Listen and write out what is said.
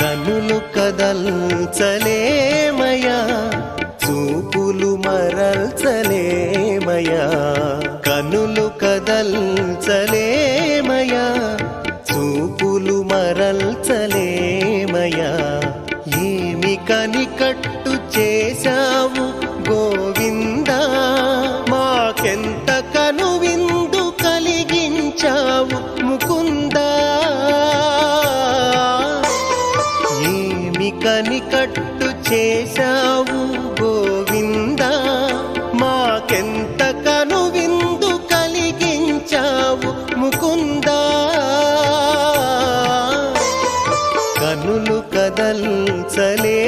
కనులు కదల్చలేమయా చూపులు మరల్చలేమయా కనులు కదల్చలేమయా చూపులు మరల్చలేమయా ఏమి కనికట్టు చేశావు గోవింద? మాకెంత కనువిందు కలిగించావు ముకుందా? కనికట్టు చేశావు గోవింద మాకెంత కనువిందు కలిగించావు ముకుంద. కనులు కదల్చలే